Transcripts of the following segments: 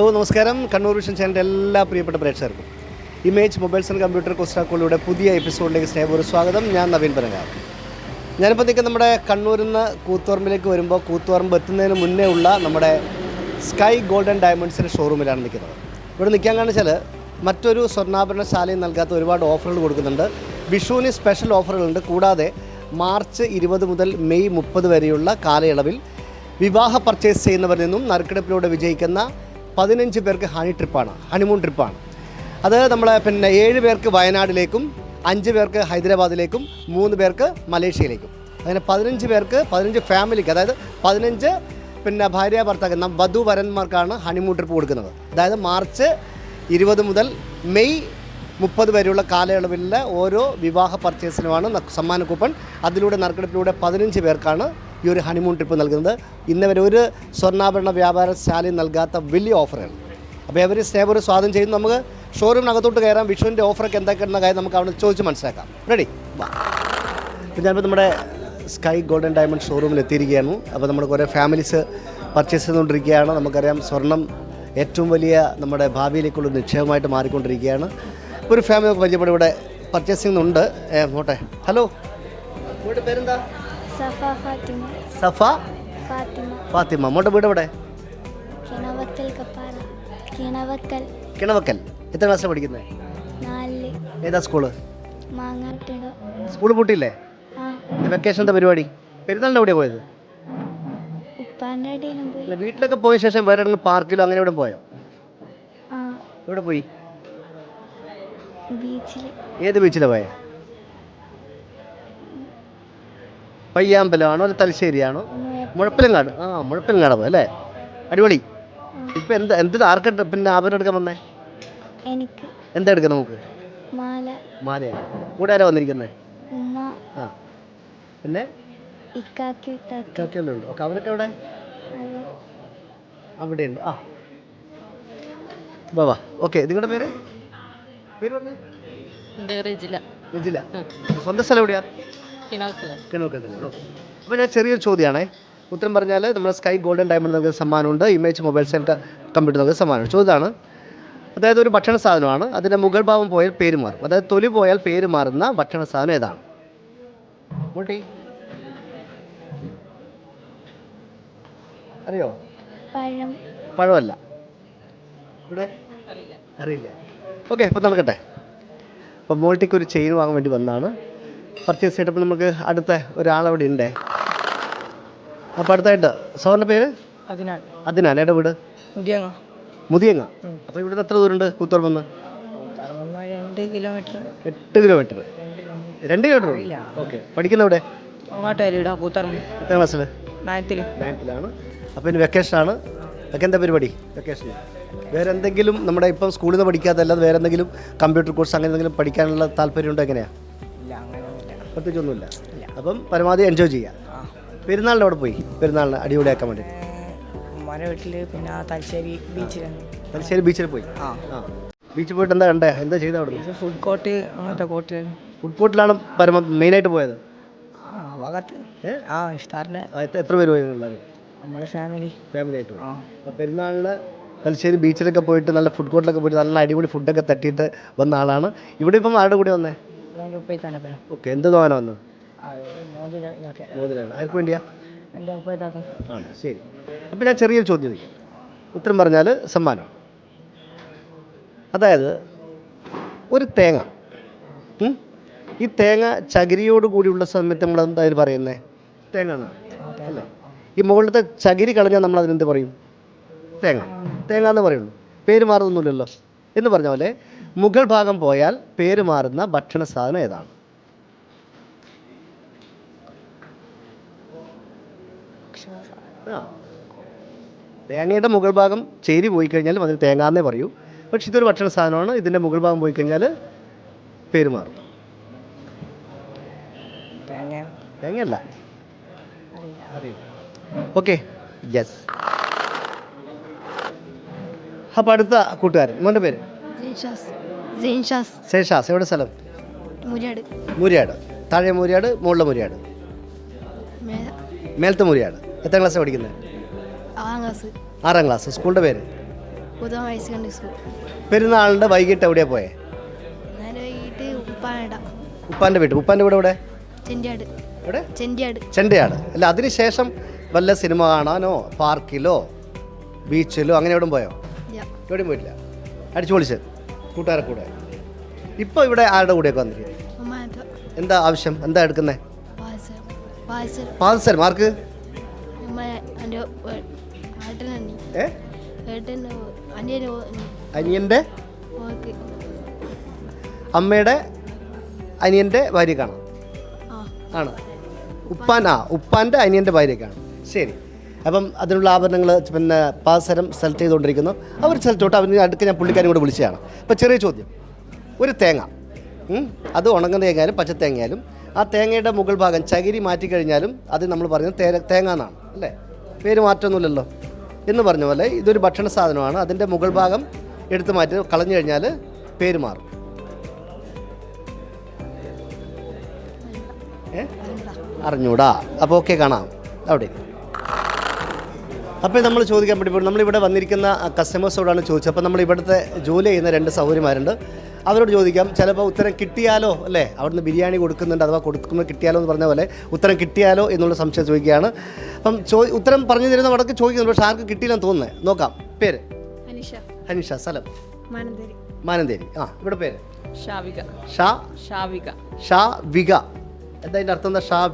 Hello നമസ്കാരം. Kannur vision ചാനലിന്റെ എല്ലാ പ്രിയപ്പെട്ട പ്രേക്ഷകർക്കും. ഇമേജ് മൊബൈൽസ് ആൻഡ് കമ്പ്യൂട്ടർ കൊസ്റ്റാക്കോളിയുടെ പുതിയ എപ്പിസോഡിലേക്ക് സ്നേഹപൂർവ സ്വാഗതം. ഞാൻ നവീൻ പരങ്കാർ ഞാനിപ്പോൾ നിൽക്കുന്ന നമ്മുടെ കണ്ണൂരിൽ നിന്ന് കൂത്തുപറമ്പിലേക്ക് വരുമ്പോൾ കൂത്തുപറമ്പ് എത്തുന്നതിന് മുന്നേ ഉള്ള നമ്മുടെ സ്കൈ ഗോൾഡൻ ഡയമണ്ട്സിന്റെ ഷോറൂമിലാണ് നിൽക്കുന്നത്. ഇവിടെ നിൽക്കാൻ കാണിച്ചാൽ മറ്റൊരു സ്വർണാഭരണ ശാലയും നൽകാത്ത ഒരുപാട് ഓഫറുകൾ കൊടുക്കുന്നുണ്ട്. വിഷുവിന് സ്പെഷ്യൽ ഓഫറുകളുണ്ട് കൂടാതെ മാർച്ച് ഇരുപത് മുതൽ മെയ് മുപ്പത് വരെയുള്ള കാലയളവിൽ വിവാഹ പർച്ചേസ് ചെയ്യുന്നവരിൽ നിന്നും നറുക്കെടുപ്പിലൂടെ വിജയിക്കുന്ന പതിനഞ്ച് പേർക്ക് ഹണി ട്രിപ്പാണ് ഹണിമൂൺ ട്രിപ്പാണ്. അത് നമ്മളെ പിന്നെ ഏഴ് പേർക്ക് വയനാടിലേക്കും അഞ്ച് പേർക്ക് ഹൈദരാബാദിലേക്കും മൂന്ന് പേർക്ക് മലേഷ്യയിലേക്കും. അങ്ങനെ പതിനഞ്ച് പേർക്ക് പതിനഞ്ച് ഫാമിലിക്ക് അതായത് പതിനഞ്ച് പിന്നെ ഭാര്യ ഭർത്താക്ക വധു വരന്മാർക്കാണ് ഹണിമൂൺ ട്രിപ്പ് കൊടുക്കുന്നത്. അതായത് മാർച്ച് ഇരുപത് മുതൽ മെയ് മുപ്പത് വരെയുള്ള കാലയളവിലെ ഓരോ വിവാഹ പർച്ചേസിനുമാണ് സമ്മാന കൂപ്പൺ. അതിലൂടെ നറുക്കെടുപ്പിലൂടെ പതിനഞ്ച് പേർക്കാണ് ഈ ഒരു ഹണിമൂൺ ട്രിപ്പ് നൽകുന്നത്. ഇന്നവരെ ഒരു സ്വർണാഭരണ വ്യാപാരശാലയും നൽകാത്ത വലിയ ഓഫറാണ് അപ്പോൾ അവർ ഒരു സ്വാഗതം ചെയ്യുന്നു. നമുക്ക് ഷോറൂമിനകത്തോട്ട് കയറാം. വിഷുവിന്റെ ഓഫറൊക്കെ എന്തൊക്കെയാണെന്ന കാര്യം നമുക്ക് അവിടെ ചോദിച്ച് മനസ്സിലാക്കാം. റെഡി ഇപ്പം ഞാനിപ്പോൾ നമ്മുടെ സ്കൈ ഗോൾഡൻ ഡയമണ്ട് ഷോറൂമിൽ എത്തിയിരിക്കുകയാണ്. അപ്പോൾ നമ്മുടെ കുറേ ഫാമിലീസ് പർച്ചേസ് ചെയ്തുകൊണ്ടിരിക്കുകയാണ്. നമുക്കറിയാം സ്വർണം ഏറ്റവും വലിയ നമ്മുടെ ഭാവിയിലേക്കുള്ള നിക്ഷേപമായിട്ട് മാറിക്കൊണ്ടിരിക്കുകയാണ്. ഒരു ഫാമിലി പരിചയപ്പെടും ഇവിടെ പർച്ചേസിംഗ് ഉണ്ട് പോട്ടെ. ഹലോ പേരെന്താ? സഫ ഫാത്തിമ. ഫാത്തിമ. ഫാത്തിമ. മോട്ടെ വീട് എവിടെ? കിണവക്കൽ കിണവക്കൽ. കിണവക്കൽ. എത്ര ക്ലാസ്സിലാണ് പഠിക്കുന്നത് ഏതാ സ്കൂൾ സ്കൂൾ പൂട്ടിയില്ലേ? വെക്കേഷൻ എന്താ പരിപാടി? പെരുന്നാളിന്റെ എവിടെയാണ് പോയത്? വീട്ടിലൊക്കെ പോയ ശേഷം വേറെ എവിടെയെങ്കിലും പാർക്കിലോ അങ്ങനെ എവിടെ പോയോ? എവിടെ പോയി? ഏത് ബീച്ചിലാണ് പോയത് പയ്യാമ്പലമാണോ അല്ല തലശ്ശേരിയാണോ? മുഴപ്പിലങ്ങാട്. ആ മുഴപ്പിലങ്ങാട് പോയി അല്ലേ? അടിപൊളി. ഇപ്പം എന്താ എന്ത് ആർക്കെടുത്ത് പിന്നെ ആഭരണം എടുക്കാൻ വന്നേ? എനിക്ക്. എന്താ എടുക്കാം നമുക്ക്? മാല. മാലയാണ് കൂടെ ആരാ വന്നിരിക്കുന്നത് ആ. പിന്നെ? ഇക്കാക്കി ഇത്താക്കി. ഇക്കാക്കയെല്ലാം ഉണ്ട്. ഓക്കെ അവരൊക്കെ എവിടെ? അവിടെ. അവിടെയുണ്ട്. ആ. വാ വാ. ഓക്കെ നിങ്ങളുടെ പേര്? പേര് പറഞ്ഞേ? റെജില രജില. സ്വന്തം സ്ഥലം എവിടെയാ? കിണക്കത്തില്ല അപ്പോൾ ഞാൻ ചെറിയൊരു ചോദ്യമാണേ. ഉത്തരം പറഞ്ഞാൽ നമ്മുടെ സ്കൈ ഗോൾഡൻ ഡയമണ്ട് നൽകുന്ന സമ്മാനമുണ്ട്. ഇമേജ് മൊബൈൽ സെന്റർ കമ്പ്യൂട്ടർ നൽകുന്ന സമ്മാനമുണ്ട് ചോദ്യമാണ് അതായത് ഒരു ഭക്ഷണ സാധനമാണ്. അതിന്റെ മുകൾ ഭാവം പോയാൽ പേര് മാറും. അതായത് തൊലി പോയാൽ പേര് മാറുന്ന ഭക്ഷണ സാധനം ഏതാണ്? മുട്ടി? അറിയോ? പഴം. പഴമല്ല. ഇവിടെ? അറിയില്ല. ഓക്കെ ഇപ്പം നടക്കട്ടെ. അപ്പം മോൾട്ടിക്ക് ഒരു ചെയിൻ വാങ്ങാൻ വേണ്ടി വന്നതാണ് പർച്ചേസ് ചെയ്തപ്പോൾ നമുക്ക് അടുത്ത ഒരാളവിടെ ഉണ്ടേ. അപ്പോൾ അടുത്തായിട്ട് സാറിന്റെ പേര്? അതിനാൽ. എന്റെ വീട്? മുതിയങ്ങ. മുതിയങ്ങ. അപ്പോൾ ഇവിടുന്ന് എത്ര ദൂരമുണ്ട് കൂത്തുറമ്പെന്ന് രണ്ട് കിലോമീറ്റർ എട്ട് കിലോമീറ്റർ രണ്ട് കിലോമീറ്റർ ഓക്കെ പഠിക്കുന്ന എവിടെ? അങ്ങോട്ട് വരിടാ കൂത്തറമ്പ് എത്ര ക്ലാസ്സിൽ നയൻത്തിൽ നയൻത്തിലാണ് അപ്പോൾ ഇനി വെക്കേഷനാണ് അതൊക്കെ എന്താ പരിപാടി? വെക്കേഷൻ വേറെ എന്തെങ്കിലും നമ്മുടെ ഇപ്പം സ്കൂളിൽ നിന്ന് പഠിക്കാത്തല്ലാതെ വേറെ എന്തെങ്കിലും കമ്പ്യൂട്ടർ കോഴ്സ് അങ്ങനെ എന്തെങ്കിലും പഠിക്കാനുള്ള താല്പര്യമുണ്ടോ എങ്ങനെയാണ് ഇല്ല അങ്ങനെയൊന്നുമില്ല പ്രത്യേകിച്ചൊന്നുമില്ല. അപ്പം പരമാവധി എൻജോയ് ചെയ്യാം പെരുന്നാളിന്റെ അവിടെ പോയി. പെരുന്നാളിന് അടിപൊളിയാക്കാൻ വേണ്ടി. ഉമ്മാന്റെ വീട്ടിൽ പിന്നെ തലശ്ശേരി ബീച്ചിലാണ് തലശ്ശേരി ബീച്ചിൽ പോയി. ആ. ബീച്ചിൽ പോയിട്ട് എന്താ കണ്ടേ? എന്താ ചെയ്ത അവിടെ ഫുഡ് കോർട്ട് അങ്ങനത്തെ കോർട്ട് ഫുഡ് കോർട്ടിലാണ് പരമ മെയിനായിട്ട് പോയത്? ആ ഇഷ്ടാറിന്റെ എത്ര- പേര് പോയി നമ്മുടെ ഫാമിലി ഫാമിലി ആയിട്ട് ആ. അപ്പോൾ പെരുന്നാളിന് തലശ്ശേരി ബീച്ചിലൊക്കെ പോയിട്ട് നല്ല ഫുഡ് കോർട്ടിലൊക്കെ പോയിട്ട് നല്ല അടിപൊളി ഫുഡൊക്കെ തട്ടിയിട്ട് വന്ന ആളാണ്. ഇവിടെ ഇപ്പം ആരുടെ കൂടെ വന്നേ? തന്നെ ഓക്കെ എന്ത് തോന്നാൻ വന്നത് മോതിരാണ് ആർക്ക് വേണ്ടിയാ? എന്റെ ഉപ്പയത്താക്ക ആണ് ശരി. അപ്പം ഞാൻ ചെറിയൊരു ചോദ്യം ചോദിക്കാം. ഉത്തരം പറഞ്ഞാൽ സമ്മാനം. അതായത് ഒരു തേങ്ങ. ഈ തേങ്ങ ചകിരിയോട് കൂടിയുള്ള സമയത്ത് നമ്മൾ എന്തായാലും പറയുന്നത് തേങ്ങ അല്ലേ? ഈ മുകളിലത്തെ ചകിരി കളഞ്ഞാൽ നമ്മൾ അതിനെന്ത് പറയും? തേങ്ങ. തേങ്ങ എന്ന് പറയുള്ളൂ. പേര് മാറുന്നൊന്നുമില്ലല്ലോ. എന്ന് പറഞ്ഞ പോലെ മുകൾ ഭാഗം പോയാൽ പേര് മാറുന്ന ഭക്ഷണ സാധനം ഏതാണ്? തേങ്ങയുടെ മുകൾ ഭാഗം ചേരി പോയി കഴിഞ്ഞാൽ അതിന് തേങ്ങാന്നേ പറയൂ. പക്ഷെ ഇതൊരു ഭക്ഷണ സാധനമാണ്. ഇതിന്റെ മുകൾ ഭാഗം പോയി കഴിഞ്ഞാൽ പേര് മാറും. തേങ്ങ. തേങ്ങയല്ല. ഓക്കെ. യെസ് അപ്പോൾ അടുത്ത കൂട്ടുകാരൻ മോന്റെ പേര്? ശേഷാസ് എവിടെ സ്ഥലം? മുരിയാട്. താഴെ മുരിയാട് മുകളിലെ മുരിയാട്. മേല മേലത്തെ മുരിയാട്. എത്ര ക്ലാസ് പഠിക്കുന്നത്? ആറാം ക്ലാസ്. സ്കൂളിന്റെ പേര്? പെരുന്നാളിന്റെ പെരുന്നാളിന്റെ വൈകിട്ട് എവിടെയാണ് പോയേ? ഉപ്പാന്റെ ഉപ്പാന്റെ വീട്ടിൽ. ഉപ്പാന്റെ വീട് എവിടെ? ചെണ്ടയാട്. ചെണ്ടയാണ് അല്ല അതിനുശേഷം വല്ല സിനിമ കാണാനോ പാർക്കിലോ ബീച്ചിലോ അങ്ങനെ എവിടെ പോയോ? എവിടെയും പോയിട്ടില്ല. അടിച്ചു പൊളിച്ച്. കൂട്ടുകാരെ കൂടെ. ഇപ്പോൾ ഇവിടെ ആരുടെ കൂടെയൊക്കെ വന്നിരിക്കുന്നത് എന്താ ആവശ്യം? എന്താ എടുക്കുന്നത് പാദസരം മാർക്ക്? അനിയന്റെ അമ്മയുടെ അനിയന്റെ ഭാര്യ കാണാം. ആ. ആണ്? ഉപ്പാൻ ആ ഉപ്പാന്റെ അനിയന്റെ ഭാര്യക്കാണ് ശരി. അപ്പം അതിനുള്ള ആഭരണങ്ങൾ പിന്നെ പാസരം സെലക്ട് ചെയ്തുകൊണ്ടിരിക്കുന്നു. അവർ സെലക്ട് തൊട്ട് അവന് അടുത്ത് ഞാൻ പുള്ളിക്കാരും കൂടെ വിളിച്ചതാണ്. അപ്പോൾ ചെറിയ ചോദ്യം. ഒരു തേങ്ങ. അത് ഉണങ്ങുന്ന തേങ്ങയാലും പച്ച തേങ്ങയായാലും ആ തേങ്ങയുടെ മുകൾ ഭാഗം ചകിരി മാറ്റിക്കഴിഞ്ഞാലും അത് നമ്മൾ പറയുന്നത് തേ തേങ്ങ എന്നാണ്. അല്ലേ? പേര് മാറ്റമൊന്നുമില്ലല്ലോ. എന്ന് പറഞ്ഞ പോലെ ഇതൊരു ഭക്ഷണ സാധനമാണ്. അതിന്റെ മുകൾ ഭാഗം എടുത്തു മാറ്റി കളഞ്ഞു കഴിഞ്ഞാൽ പേര് മാറും. അറിഞ്ഞൂടാ. അപ്പോൾ ഓക്കെ കാണാം. അവിടെ. അപ്പോൾ നമ്മൾ ചോദിക്കാൻ വേണ്ടി നമ്മൾ നമ്മളിവിടെ വന്നിരിക്കുന്ന കസ്റ്റമേഴ്സോടാണ് ചോദിച്ചത്. അപ്പോൾ നമ്മൾ ഇവിടുത്തെ ജോലി ചെയ്യുന്ന രണ്ട് സൗകര്യമാരുണ്ട് അവരോട് ചോദിക്കാം ചിലപ്പോൾ ഉത്തരം കിട്ടിയാലോ? അല്ലേ? അവിടുന്ന് ബിരിയാണി കൊടുക്കുന്നുണ്ട് അഥവാ കൊടുക്കുമ്പോൾ കിട്ടിയാലോ എന്ന് പറഞ്ഞ പോലെ ഉത്തരം കിട്ടിയാലോ എന്നുള്ള സംശയം ചോദിക്കുകയാണ്. അപ്പം ചോ ഉത്തരം പറഞ്ഞു തരുന്ന വടക്ക് ചോദിക്കുന്നുണ്ട്. പക്ഷേ ആർക്ക് കിട്ടിയില്ലെന്ന് തോന്നുന്നത്. നോക്കാം. പേര്? അനിഷ. ഹനീഷ സ്ഥലം? മാനന്തേരി. മാനന്തേരി. ആ ഇവിടെ പേര്? ഷാവിക. ഷാ? ഷാവിക. ഷാവിക എന്താ അതിന്റെ അർത്ഥം? എന്താ? ഷാ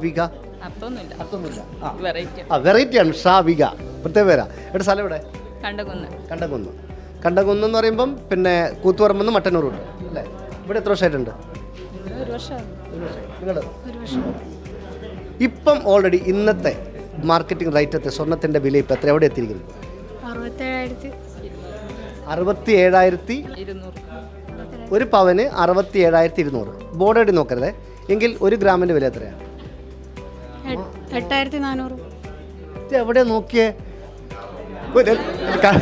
വെറൈറ്റി വെറൈറ്റിയാണ് ഷാവിക. പ്രത്യേക പേരാ. ഇവിടെ സ്ഥലം ഇവിടെ കണ്ടകുന്ന്. കണ്ടകുന്ന്. കണ്ടകുന്ന് എന്ന് പറയുമ്പം പിന്നെ കൂത്തുപറമ്പെന്ന് മട്ടന്നൂർ ഉണ്ട് അല്ലേ? ഇവിടെ എത്ര വർഷമായിട്ടുണ്ട്? ഒരു വർഷം. നിങ്ങൾ ഒരു വർഷം. ഇപ്പം ഓൾറെഡി ഇന്നത്തെ മാർക്കറ്റിംഗ് റൈറ്റത്തെ സ്വർണത്തിന്റെ വില ഇപ്പം എത്ര? എവിടെ എത്തിയിരിക്കുന്നു? അറുപത്തി ഏഴായിരത്തി ഒരു പവന് അറുപത്തി ഏഴായിരത്തി ഇരുന്നൂറ്. ബോർഡ് അടി നോക്കരുതേ. എങ്കിൽ ഒരു ഗ്രാമിന്റെ വില എത്രയാണ്? എട്ടായിരത്തി നാനൂറ് ഇത് എവിടെ നോക്കിയേ ഒരു ക-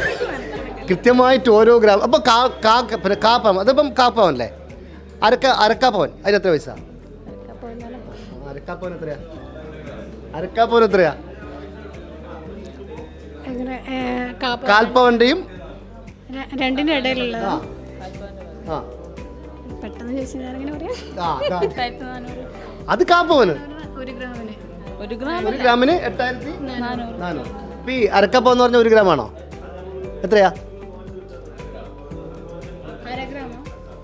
കൃത്യമായിട്ട് ഓരോ ഗ്രാമം അപ്പോൾ കാ കാ പിന്നെ കാപ്പവൻ അതിപ്പം കാപ്പവൻ അല്ലേ അരക്ക അരക്കാപ്പവൻ. അതിന് എത്ര പൈസ? അരക്കാപ്പവൻ എത്രയാ? അരക്കാപ്പവൻ എത്രയാ? എങ്ങനെ കാൽപ്പവന്റെയും രണ്ടിന്റെ ഇടയിലുള്ളത്. ആ. ആ. പെട്ടെന്ന് ചോദിച്ചാൽ ഞാനിങ്ങനെ പറയാം? ആ, കാ- എട്ടായിരത്തി നാനൂറ് അത് കാപ്പവന്. ഒരു ഗ്രാം ഒരു ഗ്രാമിന് എട്ടായിരത്തി നാനൂറ്. ഇപ്പം ഈ അരക്കപ്പം എന്ന് പറഞ്ഞ ഒരു ഗ്രാമാണോ? എത്രയാ?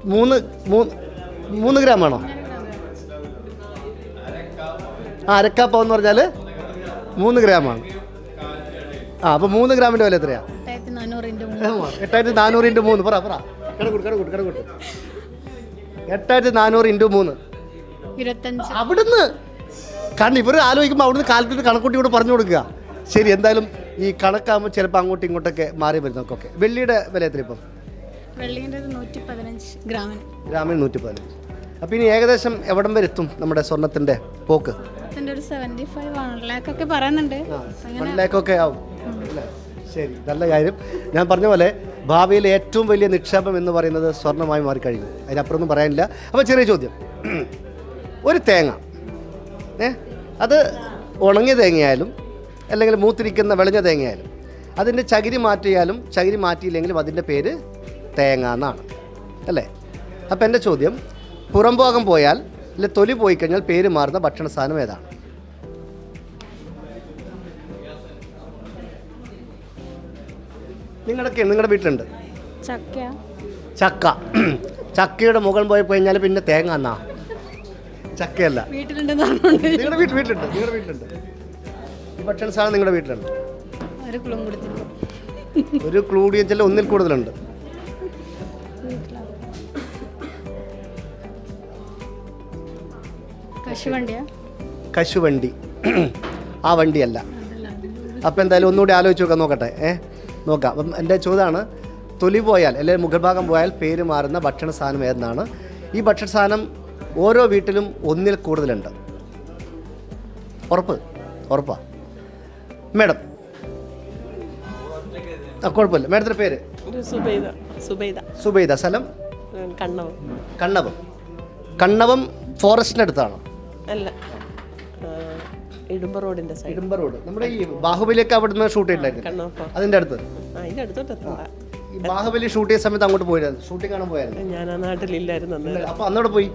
മൂന്ന് മൂന്ന് മൂന്ന് ഗ്രാമാണോ? ആ അരക്കപ്പം എന്ന് പറഞ്ഞാൽ മൂന്ന് ഗ്രാമാണ്. ആ അപ്പോൾ മൂന്ന് ഗ്രാമിന്റെ വില എത്രയാ? എട്ടായിരത്തി നാനൂറ് ഇന്റു മൂന്ന്. പറ പറ. കടകൂട്ട് കടകൂട്ട് കടകൂട്ട്. എട്ടായിരത്തി നാനൂറ് ഇന്റു മൂന്ന്. അവിടുന്ന് കാരണം ഇവർ ആലോചിക്കുമ്പോൾ അവിടുന്ന് കാൽക്കുലേറ്റ് കണക്കൂട്ടി കൂടെ പറഞ്ഞു കൊടുക്കുക. ശരി എന്തായാലും ഈ കണക്കാകുമ്പോൾ ചിലപ്പോൾ അങ്ങോട്ടും ഇങ്ങോട്ടൊക്കെ മാറി വരുന്നൊക്കെ വെള്ളിയുടെ വില എത്ര ഇപ്പം? വെള്ളിയുടെ നൂറ്റി പതിനഞ്ച് ഗ്രാമിന്. ഗ്രാമിന് നൂറ്റി പതിനഞ്ച് അപ്പോൾ ഇനി ഏകദേശം എവിടം വരെ എത്തും നമ്മുടെ സ്വർണത്തിന്റെ പോക്ക്? ഒരു സെവന്റി ഫൈവ് വൺ ലാക്കൊക്കെ പറയുന്നുണ്ട്. വൺ ലാക്കൊക്കെ ആവും? ശരി നല്ല കാര്യം. ഞാൻ പറഞ്ഞ പോലെ ഭാവിയിൽ ഏറ്റവും വലിയ നിക്ഷേപം എന്ന് പറയുന്നത് സ്വർണമായി മാറിക്കഴിഞ്ഞു. അതിനപ്പുറമൊന്നും പറയാനില്ല. അപ്പോൾ ചെറിയ ചോദ്യം. ഒരു തേങ്ങ. ഏ? അത് ഉണങ്ങിയ തേങ്ങയായാലും അല്ലെങ്കിൽ മൂത്തിരിക്കുന്ന വെളിഞ്ഞ തേങ്ങയായാലും അതിന്റെ ചകിരി മാറ്റിയാലും ചകിരി മാറ്റിയില്ലെങ്കിലും അതിന്റെ പേര് തേങ്ങ എന്നാണ്. അല്ലേ? അപ്പോൾ എന്റെ ചോദ്യം പുറംഭാഗം പോയാൽ അല്ലെ തൊലി പോയി കഴിഞ്ഞാൽ പേര് മാറുന്ന ഭക്ഷണ സാധനം ഏതാണ്? നിങ്ങളൊക്കെ നിങ്ങളുടെ വീട്ടിലുണ്ട്? ചക്ക. ചക്ക. ചക്കയുടെ മുകൾ പോയി കഴിഞ്ഞാൽ പിന്നെ തേങ്ങ എന്നാ? ചക്കയല്ല. വീട്ടിലുണ്ടെന്ന് പറഞ്ഞുകൊണ്ട് നിങ്ങളുടെ വീട്ടിൽ വീട്ടിലുണ്ട് നിങ്ങളുടെ വീട്ടിലുണ്ട്. ഈ ഭക്ഷണ സാധനം നിങ്ങളുടെ വീട്ടിലുണ്ട്. ഒരു ക്ലൂ കൊടുത്തിട്ടുണ്ട് ഒരു ക്ലൂഡിയം ചില ഒന്നിൽ കൂടുതലുണ്ട്. കശുവണ്ടിയാ? കശുവണ്ടി. ആ വണ്ടിയല്ല. അപ്പോൾ എന്തായാലും ഒന്നുകൂടി ആലോചിച്ച് നോക്കാം നോക്കട്ടെ. ഏ? നോക്കാം. അപ്പം എന്റെ ചോദ്യമാണ് തൊലി പോയാൽ അല്ലെങ്കിൽ മുഖഭാഗം പോയാൽ പേര് മാറുന്ന ഭക്ഷണ സാധനം ഏതെന്നാണ്? ഈ ഭക്ഷണ സാധനം ഓരോ വീട്ടിലും ഒന്നിൽ കൂടുതലുണ്ട്. ഉറപ്പ്? ഉറപ്പാ. മേഡം. ആ കുഴപ്പമില്ല. മേഡത്തിന്റെ പേര്? സുബൈദ. സ്ഥലം? കണ്ണവം. കണ്ണവം. കണ്ണവം ഫോറസ്റ്റിന്റെ അടുത്താണോ? അല്ല. ഇടുമ്പ റോഡിന്റെ സൈഡ്. ഇടുമ്പ റോഡ്. നമ്മുടെ ഈ ബാഹുബലിയൊക്കെ അവിടുന്ന് ഷൂട്ട് ചെയ്തിട്ടുണ്ടായിരുന്നു അതിന്റെ അടുത്ത്? ഈ ബാഹുബലി ഷൂട്ട് ചെയ്ത സമയത്ത് അങ്ങോട്ട് പോയിരുന്നു. ഷൂട്ടിംഗ് കാണാൻ പോയായിരുന്നു. ഞാൻ ആ നാട്ടിലില്ലായിരുന്നു അപ്പൊ അന്നോട് പോയി?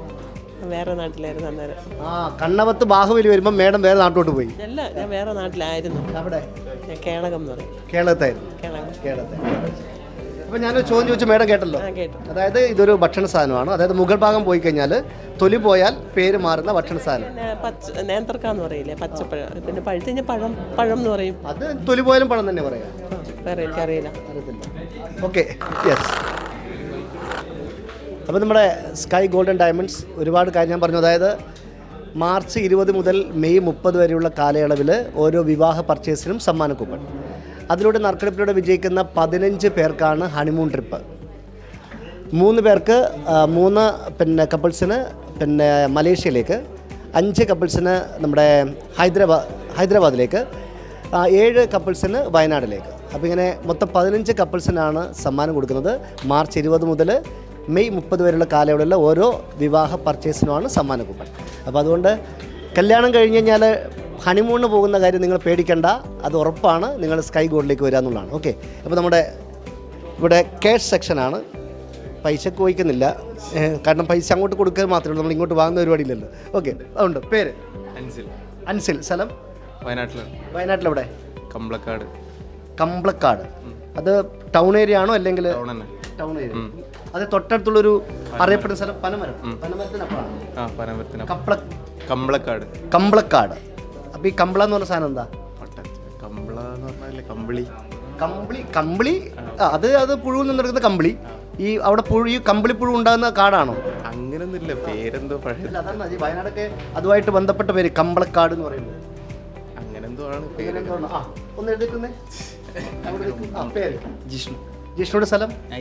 വേറെ നാട്ടിലായിരുന്നു അന്നേരം. ആ കണ്ണവത്ത് ബാഹുബലി വരുമ്പോൾ മേഡം വേറെ നാട്ടിലോട്ട് പോയി. അല്ല ഞാൻ വേറെ നാട്ടിലായിരുന്നു. അവിടെ? ഞാൻ കേളകം എന്ന് പറയും. കേരളത്തായിരുന്നു കേളകം. കേരളത്തെ അപ്പോൾ ഞാനൊരു ചോദ്യം ചോദിച്ചു മേഡം കേട്ടല്ലോ. ആ കേട്ടു. അതായത് ഇതൊരു ഭക്ഷണ സാധനമാണ്. അതായത് മുകൾ ഭാഗം പോയി കഴിഞ്ഞാൽ തൊലി പോയാൽ പേര് മാറുന്ന ഭക്ഷണ സാധനം. പിന്നെ പച്ച നേന്ത്രക്കാന്ന് പറയില്ലേ പച്ചപ്പഴം. പിന്നെ പഴുത്ത് കഴിഞ്ഞാൽ പഴം പഴം എന്ന് പറയും. അത് തൊലി പോയാലും പഴം തന്നെ പറയാം. വേറെ എനിക്കറിയില്ല അറിയത്തില്ല. ഓക്കെ യെസ് അപ്പോൾ നമ്മുടെ സ്കൈ ഗോൾഡൻ ഡയമണ്ട്സ് ഒരുപാട് കാര്യം ഞാൻ പറഞ്ഞു. അതായത് മാർച്ച് ഇരുപത് മുതൽ മെയ് മുപ്പത് വരെയുള്ള കാലയളവിൽ ഓരോ വിവാഹ പർച്ചേസിനും സമ്മാന കൂപ്പൺ അതിലൂടെ നറുക്കെടുപ്പിലൂടെ വിജയിക്കുന്ന പതിനഞ്ച് പേർക്കാണ് ഹണിമൂൺ ട്രിപ്പ്. മൂന്ന് പേർക്ക് മൂന്ന് പിന്നെ കപ്പിൾസിന് പിന്നെ മലേഷ്യയിലേക്ക് അഞ്ച് കപ്പിൾസിന് നമ്മുടെ ഹൈദരാബാദ് ഹൈദരാബാദിലേക്ക് ഏഴ് കപ്പിൾസിന് വയനാടിലേക്ക്. അപ്പോൾ ഇങ്ങനെ മൊത്തം പതിനഞ്ച് കപ്പിൾസിനാണ് സമ്മാനം കൊടുക്കുന്നത്. മാർച്ച് ഇരുപത് മുതൽ മെയ് മുപ്പത് വരെയുള്ള കാലയളവിലുള്ള ഓരോ വിവാഹ പർച്ചേസിനുമാണ് സമ്മാന കൂപ്പൺ. അപ്പോൾ അതുകൊണ്ട് കല്യാണം കഴിഞ്ഞ് കഴിഞ്ഞാൽ ഹണിമൂണിന് പോകുന്ന കാര്യം നിങ്ങൾ പേടിക്കേണ്ട. അത് ഉറപ്പാണ്. നിങ്ങൾ സ്കൈ ഗോൾഡിലേക്ക് വരിക എന്നുള്ളതാണ്. ഓക്കെ. അപ്പോൾ നമ്മുടെ ഇവിടെ ക്യാഷ് സെക്ഷനാണ്. പൈസക്ക് വഹിക്കുന്നില്ല കാരണം പൈസ അങ്ങോട്ട് കൊടുക്കുക മാത്രമേ ഉള്ളൂ. നമ്മൾ ഇങ്ങോട്ട് വാങ്ങുന്ന പരിപാടിയില്ലല്ലോ ഓക്കെ. അതുകൊണ്ട് പേര്? അൻസിൽ. അൻസിൽ. സ്ഥലം? വയനാട്ടിൽ വയനാട്ടിലെവിടെ കമ്പ്ലക്കാട് കമ്പ്ലക്കാട് അത് ടൗൺ ഏരിയ ആണോ അല്ലെങ്കിൽ ടൗൺ ഏരിയ? അത് തൊട്ടടുത്തുള്ളൊരു അറിയപ്പെടുന്ന സ്ഥലം പനമരം. പനമരത്തിനപ്പുറമാണ് ആ പനമരത്തിന് കപ്ല കമ്പളക്കാട്. കമ്പ്ലക്കാട് അപ്പോൾ ഈ കമ്പ്ള എന്ന് പറഞ്ഞ സാധനം എന്താ? വട്ട കമ്പള എന്ന് പറഞ്ഞാലേ കമ്പിളി. കമ്പിളി കമ്പിളി? ആ. അത് അത് പുഴുവിൽ നിന്നെടുക്കുന്ന കമ്പിളി. ഈ അവിടെ പുഴു ഈ കമ്പിളി പുഴു ഉണ്ടാകുന്ന കാടാണോ? അങ്ങനൊന്നുമില്ല പേരെന്തോ പഴയ അല്ല അതാണ് ഈ വയനാടൊക്കെ അതുമായിട്ട് ബന്ധപ്പെട്ട പേര് കമ്പളക്കാട് എന്ന് പറയുന്നത്. അങ്ങനെന്തോ ആണ് പേര്? ആ ഒന്ന് എഴുതിക്കുന്നേ അവിടെ നിൽക്ക്. ആ പേര്. ജിഷ്ണു. ജിഷ്ണുടെ സ്ഥലം? ഞാൻ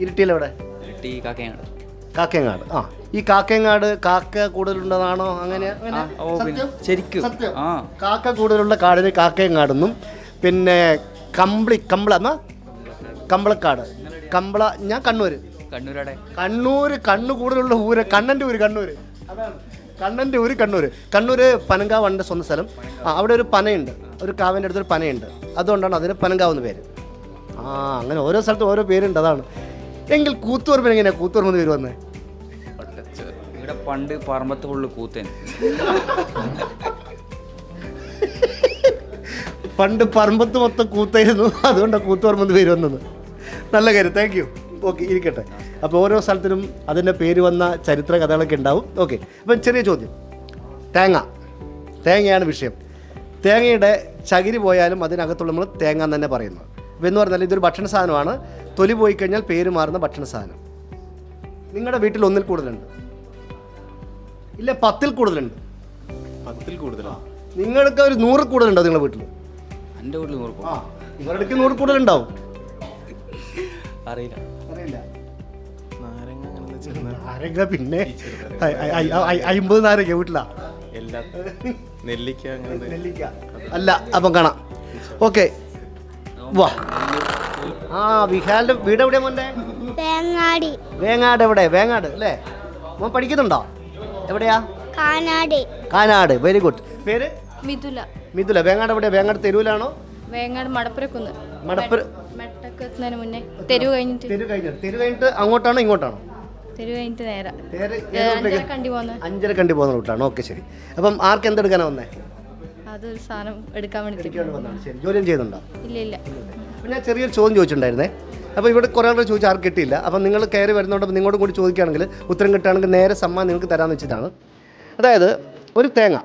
ഇരിട്ടി ഇരുട്ടിയിലെവിടെ? ഇരിട്ടി കാക്കയങ്ങാട്. കാക്കയങ്ങാട്. ആ ഈ കാക്കയങ്ങാട് കാക്ക കൂടുതലുള്ളതാണോ അങ്ങനെ? അങ്ങനെ? ഓ, പിന്നെ സത്യം? ശരിക്കും. സത്യം? ആ. കാക്ക കൂടുതലുള്ള കാടിന് കാക്കയങ്ങാടെന്നും പിന്നെ കമ്പിളി കമ്പിള എന്നാ? കമ്പളക്കാട്. കമ്പള ഞാൻ കണ്ണൂര്. കണ്ണൂരടെ കണ്ണൂര് കണ്ണു കൂടുതലുള്ള ഊര് കണ്ണന്റെ ഊര് കണ്ണൂര്. അതാണ്. കണ്ണന്റെ ഊര് കണ്ണൂര്. കണ്ണൂര് പനങ്കാവ് ഉണ്ട് സ്വന്തം സ്ഥലം. ആ അവിടെ ഒരു പനയുണ്ട്. ഒരു കാവിന്റെ അടുത്തൊരു പനയുണ്ട്. അതുകൊണ്ടാണ് അതിന് പനങ്കാവ് എന്ന് പേര്. ആ അങ്ങനെ ഓരോ സ്ഥലത്തും ഓരോ പേരുണ്ട് അതാണ്. എങ്കിൽ കൂത്തുപറമ്പിൽ എങ്ങനെയാ കൂത്തുപറമ്പ് പേര് വന്നേ ഇവിടെ പണ്ട് പറമ്പത്ത് ഫുള്ള് കൂത്തൻ പണ്ട് പറമ്പത്ത് മൊത്തം കൂത്തായിരുന്നു. അതുകൊണ്ടാണ് കൂത്തുപറമ്പ് പേര് വന്നത് നല്ല കാര്യം. താങ്ക് യു ഓക്കെ ഇരിക്കട്ടെ. അപ്പോൾ ഓരോ സ്ഥലത്തിനും അതിന്റെ പേര് വന്ന ചരിത്ര കഥകളൊക്കെ ഉണ്ടാവും. ഓക്കെ അപ്പം ചെറിയ ചോദ്യം. തേങ്ങ. തേങ്ങയാണ് വിഷയം. തേങ്ങയുടെ ചകിരി പോയാലും അതിനകത്തുള്ള നമ്മൾ തേങ്ങ എന്ന് തന്നെ പറയുന്നത്. എന്ന് പറഞ്ഞാൽ ഇതൊരു ഭക്ഷണ സാധനമാണ്. തൊലി പോയി കഴിഞ്ഞാൽ പേര് മാറുന്ന ഭക്ഷണ സാധനം. നിങ്ങളുടെ വീട്ടിൽ ഒന്നിൽ കൂടുതലുണ്ട്? ഇല്ല പത്തിൽ കൂടുതലുണ്ട്. പത്തിൽ കൂടുതലാണ് നിങ്ങൾക്ക് ഒരു നൂറ് കൂടുതലുണ്ടോ നിങ്ങളുടെ വീട്ടിൽ? എന്റെ വീട്ടിൽ നോക്കും ആ നിങ്ങളുടെ നൂറ് കൂടുതലുണ്ടാവും. അറിയില്ല. അറിയില്ല. നാരങ്ങ പിന്നെ അമ്പത് നാരങ്ങ വീട്ടിലാ? നെല്ലിക്ക നെല്ലിക്ക. അല്ല അപ്പം കാണാം. ഓക്കെ. വാ. ആ വിഹാലിന്റെ വീട് എവിടെയാ വേങ്ങാടി. വേങ്ങാട് എവിടെ? വേങ്ങാട് അല്ലേ? മോൻ പഠിക്കുന്നുണ്ടോ? എവിടെയാ? കാനാട്. കാനാട് വെരി ഗുഡ് പേര്? മിഥുല. മിഥുല. വേങ്ങാട് എവിടെയാ? വേങ്ങാട് തെരുവിലാണോ? വേങ്ങാട് മടപ്പുരക്കുന്ന്. മടപ്പുര മുന്നേ. തെരുവ് കഴിഞ്ഞിട്ട്. കഴിഞ്ഞിട്ട്. കഴിഞ്ഞിട്ട് അങ്ങോട്ടാണോ ഇങ്ങോട്ടാണോ? തെരുവ് കഴിഞ്ഞിട്ട് നേരെ. അഞ്ചര കണ്ടി പോന്ന്. അഞ്ചര കണ്ടി പോകുന്ന റൂട്ടാണ് ഓക്കെ ശരി. അപ്പം ആർക്ക് എന്തെടുക്കാനാ വന്നേ? അതൊരു സാധനം എടുക്കാൻ വേണ്ടി എടുക്കാണ്ട് വന്നതാണ്. ശരി. ജോലിയും ചെയ്യുന്നുണ്ടോ? ഇല്ല ഇല്ല. അപ്പോൾ ഞാൻ ചെറിയൊരു ചോദ്യം ചോദിച്ചിട്ടുണ്ടായിരുന്നേ. അപ്പോൾ ഇവിടെ കുറേ ആളുകൾ ചോദിച്ചാൽ ആർക്ക് കിട്ടിയില്ല. അപ്പോൾ നിങ്ങൾ കയറി വരുന്നതുകൊണ്ട് നിങ്ങളോട് കൂടി ചോദിക്കുകയാണെങ്കിൽ ഉത്തരം കിട്ടുകയാണെങ്കിൽ നേരെ സമ്മാനം നിങ്ങൾക്ക് തരാമെന്ന് വെച്ചിട്ടാണ്. അതായത് ഒരു തേങ്ങ.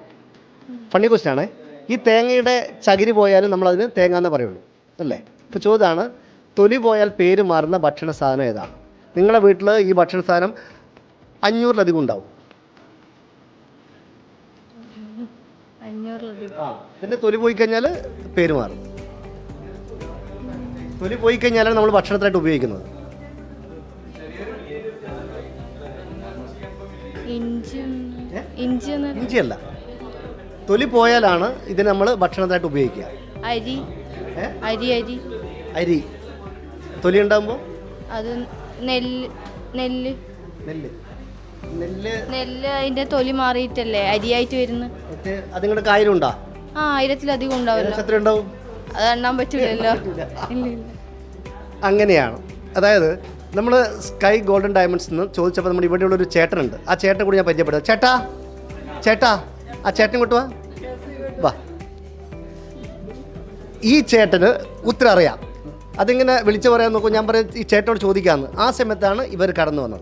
ഫണ്ണി ക്വസ്റ്റ്യൻ ആണേ. ഈ തേങ്ങയുടെ ചകിരി പോയാലും നമ്മളതിന് തേങ്ങ എന്ന് പറയുള്ളൂ. അല്ലേ? ഇപ്പോൾ ചോദ്യമാണ് തൊലി പോയാൽ പേര് മാറുന്ന ഭക്ഷണ സാധനം ഏതാണ്? നിങ്ങളുടെ വീട്ടിൽ ഈ ഭക്ഷണ സാധനം അഞ്ഞൂറിലധികം ഉണ്ടാവും. ആ തൊലി പോയി കഴിഞ്ഞാൽ പേര് മാറും. തൊലി പോയി കഴിഞ്ഞാലാണ് നമ്മൾ ഭക്ഷണത്തിനായിട്ട് ഉപയോഗിക്കുന്നത്. ഇഞ്ചിയല്ല. തൊലി പോയാലാണ് ഇത് നമ്മൾ ഭക്ഷണത്തിനായിട്ട് ഉപയോഗിക്കുക. അരി? അരി അരി. അരി. തൊലി ഉണ്ടാകുമ്പോൾ അത് നെല്ല് നെല്ല്. നെല്ല്. നെല്ല്. നെല്ല് അതിന്റെ തൊലി മാറിയിട്ടല്ലേ അരിയായിട്ട് വരുന്നു മറ്റേ അത് നിങ്ങളുടെ ഉണ്ടോ ആ ആയിരത്തിലധികം ഉണ്ടാവില്ല. എത്ര ഉണ്ടാവും. അത് എണ്ണാൻ പറ്റൂലല്ലോ. ഇല്ല ഇല്ല. അങ്ങനെയാണ്. അതായത് നമ്മൾ സ്കൈ ഗോൾഡൻ ഡയമണ്ട്സ് എന്ന് ചോദിച്ചപ്പോൾ നമ്മുടെ ഇവിടെയുള്ള ഒരു ചേട്ടനുണ്ട്. ആ ചേട്ടനെ കൂടി ഞാൻ പരിചയപ്പെടുക ചേട്ടാ ചേട്ടാ ആ ചേട്ടൻ ഇങ്ങോട്ട് വാ. വാ. ഈ ചേട്ടന് ഉത്തരം അറിയാം. അതിങ്ങനെ വിളിച്ചു പറയാൻ നോക്കും ഞാൻ പറയാം ഈ ചേട്ടനോട് ചോദിക്കാമെന്ന് ആ സമയത്താണ് ഇവർ കടന്നു വന്നത്.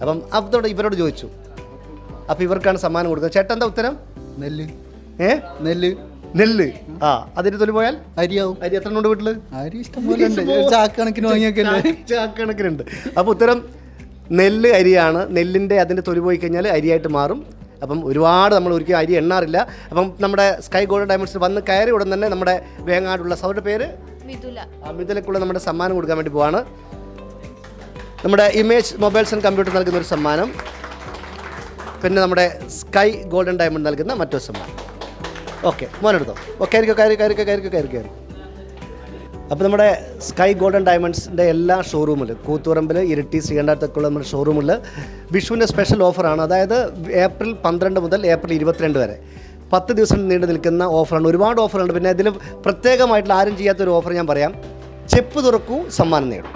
അപ്പം അതോട് ഇവരോട് ചോദിച്ചു. അപ്പോൾ ഇവർക്കാണ് സമ്മാനം കൊടുക്കുന്നത്. ചേട്ടൻ എന്താ ഉത്തരം? നെല്ല്. ഏ? നെല്ല്. നെല്ല്. ആ അതിന് തൊലി പോയാൽ അരിയാവും. അരി എത്ര ഉണ്ട് വീട്ടിൽ? അരി ഇഷ്ടം ചാക്കണക്കിന് ഉണ്ട്. ചാക്ക് കണക്കിന് വാങ്ങിയൊക്കെയല്ലേ? കണക്കിനുണ്ട്. അപ്പോൾ ഉത്തരം നെല്ല് അരിയാണ്. നെല്ലിന്റെ അതിന്റെ തൊലി പോയി കഴിഞ്ഞാൽ അരിയായിട്ട് മാറും. അപ്പം ഒരുപാട് നമ്മൾ ഒരിക്കലും അരി എണ്ണാറില്ല. അപ്പം നമ്മുടെ സ്കൈ ഗോൾഡ് ഡയമണ്ട്സ് വന്ന് കയറി ഉടൻ തന്നെ നമ്മുടെ വേങ്ങാടുള്ള സൗരുടെ പേര്? മിഥുല. അമിതലക്കുള്ള നമ്മുടെ സമ്മാനം കൊടുക്കാൻ വേണ്ടി പോവാണ്. നമ്മുടെ ഇമേജ് മൊബൈൽസ് ആൻഡ് കമ്പ്യൂട്ടർ നൽകുന്ന ഒരു സമ്മാനം. പിന്നെ നമ്മുടെ സ്കൈ ഗോൾഡൻ ഡയമണ്ട് നൽകുന്ന മറ്റൊരു സമ്മാനം ഓക്കെ മോനെടുത്തോ. ഓക്കെ ആയിരിക്കും കയറി കയറി കയറി കയറി കയറി അപ്പോൾ നമ്മുടെ സ്കൈ ഗോൾഡൻ ഡയമണ്ട്സിന്റെ എല്ലാ ഷോറൂമിൽ കൂത്തുറമ്പിൽ ഇരിട്ടി ശ്രീകണ്ഠത്തൊക്കെയുള്ള നമ്മുടെ ഷോറൂമിൽ വിഷുവിന്റെ സ്പെഷ്യൽ ഓഫറാണ് അതായത് ഏപ്രിൽ പന്ത്രണ്ട് മുതൽ ഏപ്രിൽ ഇരുപത്തിരണ്ട് വരെ. പത്ത് ദിവസം നീണ്ടു നിൽക്കുന്ന ഓഫറാണ് ഒരുപാട് ഓഫറുണ്ട് പിന്നെ ഇതിൽ പ്രത്യേകമായിട്ടുള്ള ആരും ചെയ്യാത്തൊരു ഓഫർ ഞാൻ പറയാം. ചെപ്പ് തുറക്കൂ സമ്മാനം നേടും.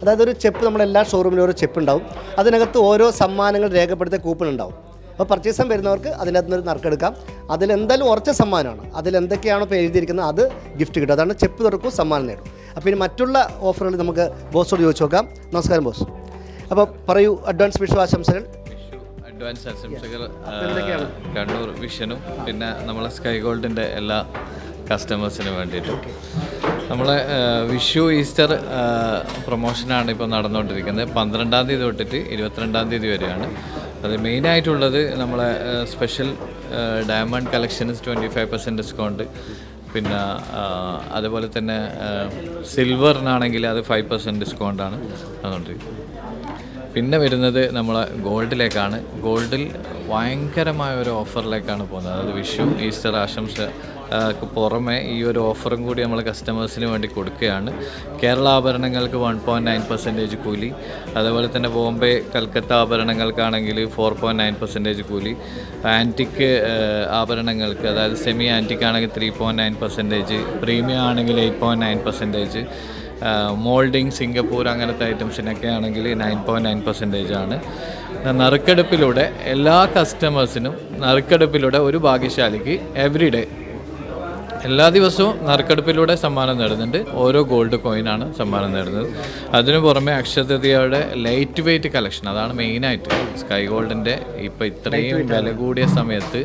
അതായത് ഒരു ചെപ്പ് നമ്മുടെ എല്ലാ ഷോറൂമിലും ഓരോ ചെപ്പ് ഉണ്ടാവും. അതിനകത്ത് ഓരോ സമ്മാനങ്ങൾ രേഖപ്പെടുത്തിയ കൂപ്പൺ ഉണ്ടാവും. അപ്പോൾ പർച്ചേസം വരുന്നവർക്ക് അതിനകത്ത് നിന്ന് ഒരു നറുക്കെടുക്കാം അതിലെന്തായാലും ഉറച്ച സമ്മാനമാണ്. അതിലെന്തൊക്കെയാണോ ഇപ്പോൾ എഴുതിയിരിക്കുന്നത് അത് ഗിഫ്റ്റ് കിട്ടും. അതാണ് ചെപ്പ് തുറക്കും സമ്മാനം നേടും. അപ്പോൾ ഇനി മറ്റുള്ള ഓഫറുകൾ നമുക്ക് ബോസോട് ചോദിച്ചു നോക്കാം. നമസ്കാരം ബോസ്. അപ്പോൾ പറയൂ അഡ്വാൻസ് വിഷു ആശംസകൾ. അഡ്വാൻസ് ആശംസകൾ? കണ്ണൂർ വിഷനും പിന്നെ നമ്മളെ സ്കൈ ഗോൾഡിന്റെ എല്ലാ കസ്റ്റമേഴ്സിനും വേണ്ടിയിട്ടും. നമ്മളെ വിഷു ഈസ്റ്റർ പ്രൊമോഷനാണ് ഇപ്പോൾ നടന്നുകൊണ്ടിരിക്കുന്നത് പന്ത്രണ്ടാം തീയതി തൊട്ടിട്ട് ഇരുപത്തിരണ്ടാം തീയതി വരെയാണ്. അത് മെയിനായിട്ടുള്ളത് നമ്മളെ special diamond collections twenty five percent discount. പിന്നെ അതുപോലെ തന്നെ സിൽവറിനാണെങ്കിൽ അത് ഫൈവ് പെർസെന്റ് ഡിസ്കൗണ്ടാണ് നടന്നുകൊണ്ടിരിക്കുന്നത് പിന്നെ വരുന്നത് നമ്മളെ ഗോൾഡിലേക്കാണ്. ഗോൾഡിൽ ഭയങ്കരമായ ഒരു ഓഫറിലേക്കാണ് പോകുന്നത്. അതായത് വിഷു ഈസ്റ്റർ ആശംസ പുറമെ ഈ ഒരു ഓഫറും കൂടി നമ്മൾ കസ്റ്റമേഴ്സിന് വേണ്ടി കൊടുക്കുകയാണ്. കേരള ആഭരണങ്ങൾക്ക് വൺ പോയിന്റ് നയൻ പെർസെന്റേജ് കൂലി. അതുപോലെ തന്നെ ബോംബെ കൽക്കത്ത ആഭരണങ്ങൾക്കാണെങ്കിൽ ഫോർ പോയിന്റ് നയൻ പെർസെന്റേജ് കൂലി. ആന്റിക്ക് ആഭരണങ്ങൾക്ക് അതായത് സെമി ആന്റിക് ആണെങ്കിൽ three point nine percentage premium ആണെങ്കിൽ eight point nine percentage moulding Singapore അങ്ങനത്തെ ഐറ്റംസിനൊക്കെ ആണെങ്കിൽ നയൻ പോയിന്റ് നയൻ പെർസെന്റേജ് ആണ്. നറുക്കെടുപ്പിലൂടെ എല്ലാ കസ്റ്റമേഴ്സിനും നറുക്കെടുപ്പിലൂടെ ഒരു ഭാഗ്യശാലിക്ക് എവറി ഡേ എല്ലാ ദിവസവും നറുക്കെടുപ്പിലൂടെ സമ്മാനം നേടുന്നുണ്ട്. ഓരോ ഗോൾഡ് കോയിനാണ് സമ്മാനം നേടുന്നത്. അതിനു പുറമെ അക്ഷതൃതിയുടെ ലൈറ്റ് വെയിറ്റ് കളക്ഷൻ അതാണ് മെയിനായിട്ട് സ്കൈ ഗോൾഡിന്റെ ഇപ്പോൾ ഇത്രയും വില കൂടിയ സമയത്ത്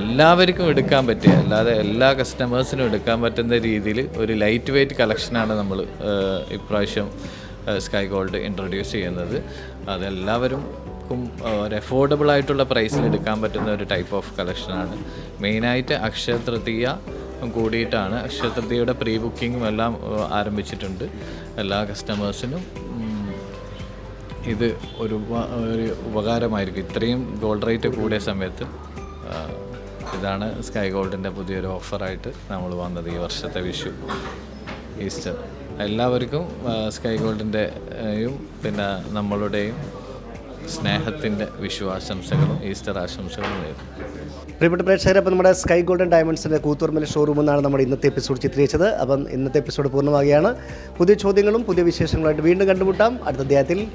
എല്ലാവർക്കും എടുക്കാൻ പറ്റിയ അല്ലാതെ എല്ലാ കസ്റ്റമേഴ്സിനും എടുക്കാൻ പറ്റുന്ന രീതിയിൽ ഒരു ലൈറ്റ് വെയിറ്റ് കളക്ഷനാണ് നമ്മൾ ഇപ്രാവശ്യം സ്കൈ ഗോൾഡ് ഇൻട്രൊഡ്യൂസ് ചെയ്യുന്നത്. അതെല്ലാവരും എല്ലാവർക്കും ഒരു അഫോർഡബിൾ ആയിട്ടുള്ള പ്രൈസിൽ എടുക്കാൻ പറ്റുന്ന ഒരു ടൈപ്പ് ഓഫ് കളക്ഷനാണ് മെയിനായിട്ട് അക്ഷയ തൃതീയ കൂടിയിട്ടാണ് അക്ഷയ തൃതീയയുടെ പ്രീ ബുക്കിങ്ങും എല്ലാം ആരംഭിച്ചിട്ടുണ്ട്. എല്ലാ കസ്റ്റമേഴ്സിനും ഇത് ഒരു ഒരു ഉപകാരമായിരിക്കും. ഇത്രയും ഗോൾഡ് റേറ്റ് കൂടിയ സമയത്ത് ഇതാണ് സ്കൈ ഗോൾഡിന്റെ പുതിയൊരു ഓഫറായിട്ട് നമ്മൾ വന്നത് ഈ വർഷത്തെ വിഷു ഈസ്റ്റർ. എല്ലാവർക്കും സ്കൈ ഗോൾഡിന്റെയും പിന്നെ നമ്മളുടെയും സ്നേഹത്തിന്റെ വിശ്വാശംസകളും ഈസ്റ്റർ ആശംസകളും നേരുന്നു. പ്രിയപ്പെട്ട പ്രേക്ഷകരെ അപ്പോൾ നമ്മുടെ സ്കൈ ഗോൾഡൻ ഡയമണ്ട്സിന്റെ കൂത്തുറമ്പിലെ ഷോറൂമിൽ നിന്നാണ് നമ്മുടെ ഇന്നത്തെ എപ്പിസോഡ് ചിത്രീകരിച്ചത്. അപ്പം ഇന്നത്തെ എപ്പിസോഡ് പൂർണമാകുകയാണ് പുതിയ ചോദ്യങ്ങളും പുതിയ വിശേഷങ്ങളുമായിട്ട് വീണ്ടും കണ്ടുമുട്ടാം. അടുത്ത അധ്യായത്തിൽ